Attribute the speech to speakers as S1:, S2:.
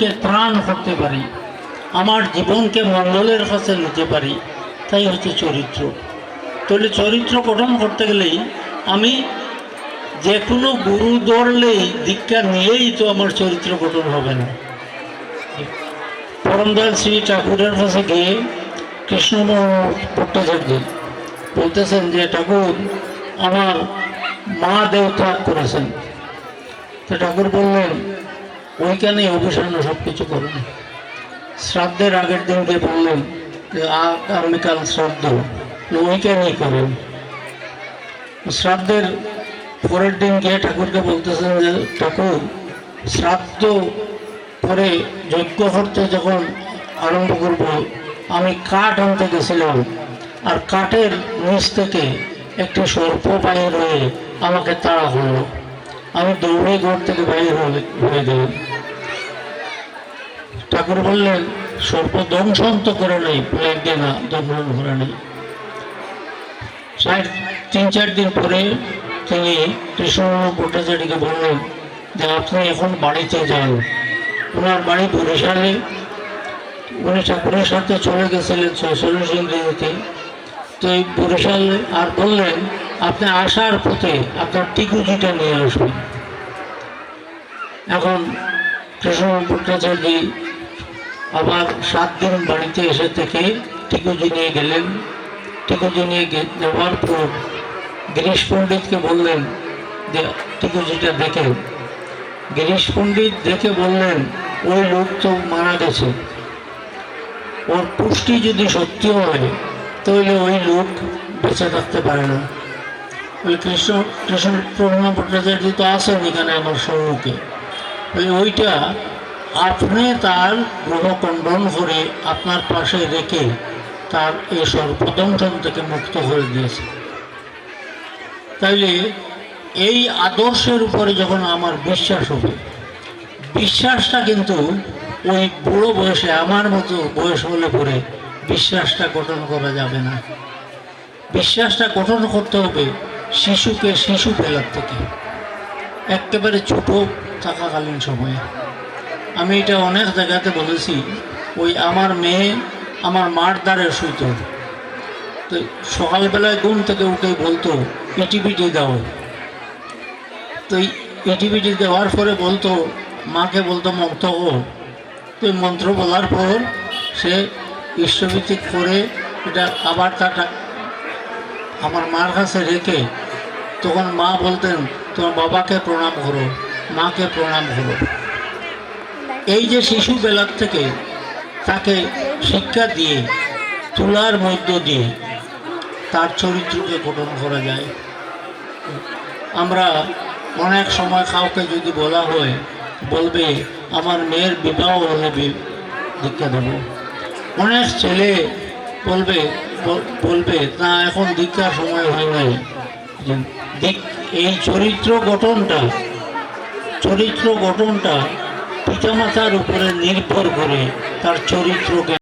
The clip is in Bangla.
S1: জীবনকে ত্রাণ করতে পারি। আমার জীবনকে মঙ্গলের কাছে নিতে পারি। তাই হচ্ছে চরিত্র। তাহলে চরিত্র গঠন করতে গেলেই আমি যে কোনো গুরু ধরলেই দীক্ষা নিয়েই তো আমার চরিত্র গঠন হবে না। পরমদয়াল শ্রী ঠাকুরের কাছে গিয়ে কৃষ্ণ ভট্টাচার্য বলতেছেন যে, ঠাকুর, আমার মা দেহ ত্যাগ করেছেন। তো ঠাকুর বললেন ওইখানে অভিসান্ন সব কিছু করুন। শ্রাদ্ধের আগের দিনকে বললেন যে আগামীকাল শ্রাদ্ধ ওইখানেই করুন। শ্রাদ্ধের পরের দিন গিয়ে ঠাকুরকে বলতেছেন যে, ঠাকুর, শ্রাদ্ধ পরে যজ্ঞ করতে যখন আরম্ভ করব, আমি কাঠ আনতে গেছিলাম আর কাঠের নিচ থেকে একটি সর্প বাইর হয়ে আমাকে তাড়া করল। আমি দৌড়ে ঘর থেকে বাইর হয়ে গেলাম। ঠাকুর বললেন, সর্প দংশন তো করে নেই, প্লেগ দিয়ে না দংশন করে নেই। চার তিন চার দিন পরে তিনি কৃষ্ণ ভট্টাচার্যকে বললেন, যে আপনি এখন বাড়িতে যান। ওনার বাড়ি বরিশালে। উনি ঠাকুরের সাথে চলে গেছিলেন ছয়চল্লিশ ইংরেজিতে তো এই বরিশাল আর বললেন, আপনি আসার পথে আপনার টিকুজিটা নিয়ে আসবেন এখন কৃষ্ণ ভট্টাচার্য আবার সাত দিন বাড়িতে এসে থেকে টিকুজি নিয়ে গেলেন। টিকুজি নিয়ে যাওয়ার পর গিরিশ পণ্ডিতকে বললেন যে টিকুজিটা দেখেন গিরিশ পণ্ডিত দেখে বললেন, ওই লোক তো মারা গেছে। ওর পুষ্টি যদি সত্যি হয়, তাহলে ওই লোক বেঁচে থাকতে পারে না। ওই কৃষ্ণ কৃষ্ণ প্রভু ভট্টাচার্য তো আছেন এখানে আমার সম্মুখে। ওই ওইটা আপনি তার গ্রহখণ্ডন করে আপনার পাশে রেখে তার এই সর্বদংশন থেকে মুক্ত করে দিয়েছে তাইলে এই আদর্শের উপরে যখন আমার বিশ্বাস হবে, বিশ্বাসটা কিন্তু ওই বুড়ো বয়সে আমার মতো বয়স হলে পরে বিশ্বাসটা গঠন করা যাবে না। বিশ্বাসটা গঠন করতে হবে শিশুকে শিশু বেলার থেকে, একেবারে ছোট থাকাকালীন সময়ে। আমি এটা অনেক জায়গাতে বলেছি, ওই আমার মেয়ে আমার মার দ্বারে শুইত। তো সকালবেলায় ঘুম থেকে উঠে বলতো ইটিপিটি দাও। তো ইটিপিটি দেওয়ার পরে বলতো, মাকে বলতো, মন্ত্র ও তো মন্ত্র বলার পর সে ঈশ্বরভিত্তিক করে এটা আবার তাটা আমার মার কাছে রেখে তখন মা বলতেন, তোমার বাবাকে প্রণাম করো, মাকে প্রণাম করো। এই যে শিশু বেলার থেকে তাকে শিক্ষা দিয়ে তুলার মধ্য দিয়ে তার চরিত্রকে গঠন করা যায়। আমরা অনেক সময় কাউকে যদি বলা হয়, বলবে, আমার মেয়ের বিবাহ হলে দীক্ষা দেবো। অনেক ছেলে বলবে, বল- বলবে, না, এখন দীক্ষার সময় হয় নাই। এই চরিত্র গঠনটা চরিত্র গঠনটা পিতামাতার উপরে নির্ভর করে তার চরিত্রকে